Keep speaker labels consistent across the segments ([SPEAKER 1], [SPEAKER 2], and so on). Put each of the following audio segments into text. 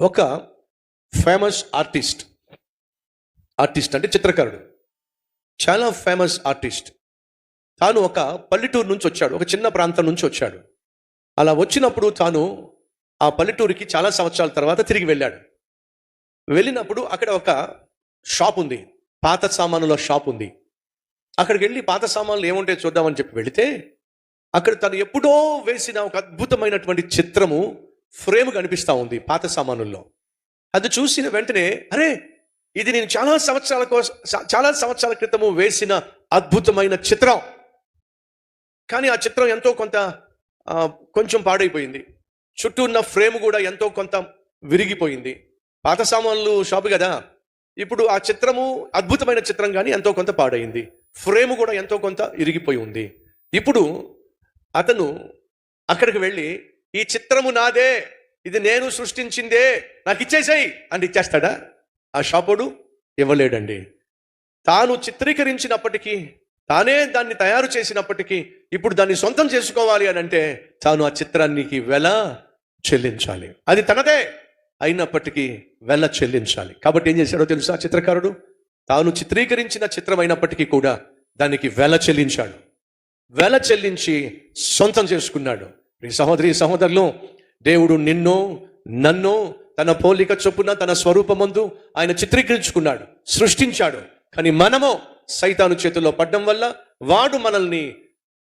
[SPEAKER 1] ఒక famous artist artist అంటే చిత్రకారుడు. చాలా ఫేమస్ ఆర్టిస్ట్ తాను ఒక పల్లెటూరు నుంచి వచ్చాడు. ఒక చిన్న ప్రాంతం నుంచి వచ్చాడు. అలా వచ్చినప్పుడు తాను ఆ పల్లెటూరికి చాలా సంవత్సరాల తర్వాత తిరిగి వెళ్ళాడు. వెళ్ళినప్పుడు అక్కడ ఒక షాప్ ఉంది. పాత సామానుల షాప్ ఉంది. అక్కడికి వెళ్ళి పాత సామాన్లు ఏముంటాయో చూద్దామని చెప్పి వెళితే అక్కడ తను ఎప్పుడో వేసిన ఒక అద్భుతమైనటువంటి చిత్రము ఫ్రేమ్ కనిపిస్తూ ఉంది పాత సామానుల్లో. అది చూసిన వెంటనే అరే ఇది నేను చాలా సంవత్సరాల కోసం చాలా సంవత్సరాల క్రితము వేసిన అద్భుతమైన చిత్రం. కానీ ఆ చిత్రం ఎంతో కొంత కొంచెం పాడైపోయింది. చుట్టూ ఉన్న ఫ్రేమ్ కూడా ఎంతో కొంత విరిగిపోయింది. పాత సామాన్లు షాపు కదా? ఇప్పుడు ఆ చిత్రము అద్భుతమైన చిత్రం కానీ ఎంతో కొంత పాడైంది. ఫ్రేమ్ కూడా ఎంతో కొంత ఇరిగిపోయి ఉంది. ఇప్పుడు అతను అక్కడికి వెళ్ళి ఈ చిత్రము నాదే ఇది నేను సృష్టించిందే నాకు ఇచ్చేసాయి అని ఇచ్చేస్తాడా? ఆ షాపోడు ఇవ్వలేడండి. తాను చిత్రీకరించినప్పటికీ తానే దాన్ని తయారు చేసినప్పటికీ ఇప్పుడు దాన్ని సొంతం చేసుకోవాలి అని అంటే తాను ఆ చిత్రానికి వెల చెల్లించాలి. అది తనదే అయినప్పటికీ వెల చెల్లించాలి. కాబట్టి ఏం చేశాడో తెలుసా ఆ చిత్రకారుడు? తాను చిత్రీకరించిన చిత్రం అయినప్పటికీ కూడా దానికి వెల చెల్లించాడు. వెల చెల్లించి సొంతం చేసుకున్నాడు. ఈ సహోదరి సహోదరులు దేవుడు నిన్ను నన్ను తన పోలిక చొప్పున తన స్వరూపమందు ఆయన చిత్రీకరించుకున్నాడు సృష్టించాడు. కానీ మనము సైతాను చేతుల్లో పడ్డం వల్ల వాడు మనల్ని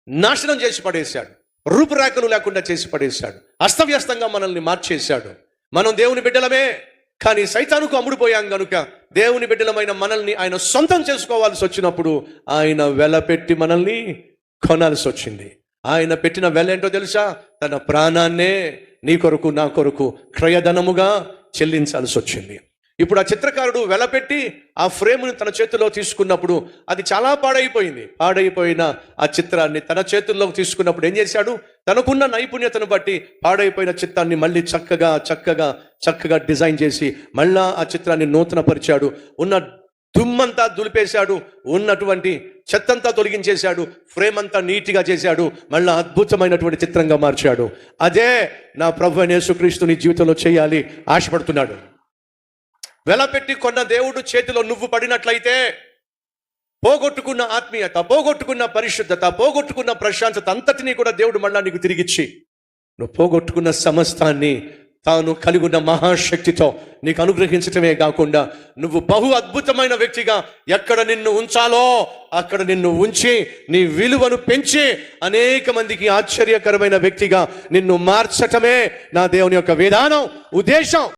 [SPEAKER 1] నాశనం చేసి పడేశాడు రూపురేఖలు లేకుండా చేసి పడేశాడు అస్తవ్యస్తంగా మనల్ని మార్చేశాడు. మనం దేవుని బిడ్డలమే కానీ సైతానుకు అమ్ముడుపోయాం గనుక దేవుని బిడ్డలమైన మనల్ని ఆయన సొంతం చేసుకోవాల్సి వచ్చినప్పుడు ఆయన వెలపెట్టి మనల్ని కొనాల్సి వచ్చింది. ఆయన పెట్టిన వెల ఏంటో తెలుసా? తన ప్రాణాన్నే నీ కొరకు నా కొరకు క్రయధనముగా చెల్లించాల్సి వచ్చింది. ఇప్పుడు ఆ చిత్రకారుడు వెలపెట్టి ఆ ఫ్రేమ్ను తన చేతిలో తీసుకున్నప్పుడు అది చాలా పాడైపోయింది. పాడైపోయిన ఆ చిత్రాన్ని తన చేతుల్లోకి తీసుకున్నప్పుడు ఏం చేశాడు? తనకున్న నైపుణ్యతను బట్టి పాడైపోయిన చిత్రాన్ని మళ్ళీ చక్కగా చక్కగా చక్కగా డిజైన్ చేసి మళ్ళా ఆ చిత్రాన్ని నూతనపరిచాడు. ఉన్న దుమ్మంతా దులిపేశాడు ఉన్నటువంటి చెత్తంతా తొలగించేశాడు ఫ్రేమ్ అంతా నీట్గా చేశాడు మళ్ళీ అద్భుతమైనటువంటి చిత్రంగా మార్చాడు. అదే నా ప్రభు యేసుక్రీస్తు నీ జీవితంలో చేయాలి ఆశపడుతున్నాడు. వెలపెట్టి కొన్న దేవుడు చేతిలో నువ్వు పడినట్లయితే పోగొట్టుకున్న ఆత్మీయత పోగొట్టుకున్న పరిశుద్ధత పోగొట్టుకున్న ప్రశాంతత అంతటినీ కూడా దేవుడు మళ్ళా నీకు తిరిగిచ్చి నువ్వు పోగొట్టుకున్న సమస్తాన్ని తాను కలిగి ఉన్న మహాశక్తితో నీకు అనుగ్రహించటమే కాకుండా నువ్వు బహు అద్భుతమైన వ్యక్తిగా ఎక్కడ నిన్ను ఉంచాలో అక్కడ నిన్ను ఉంచి నీ విలువను పెంచి అనేక మందికి ఆశ్చర్యకరమైన వ్యక్తిగా నిన్ను మార్చటమే నా దేవుని యొక్క విధానం ఉద్దేశం.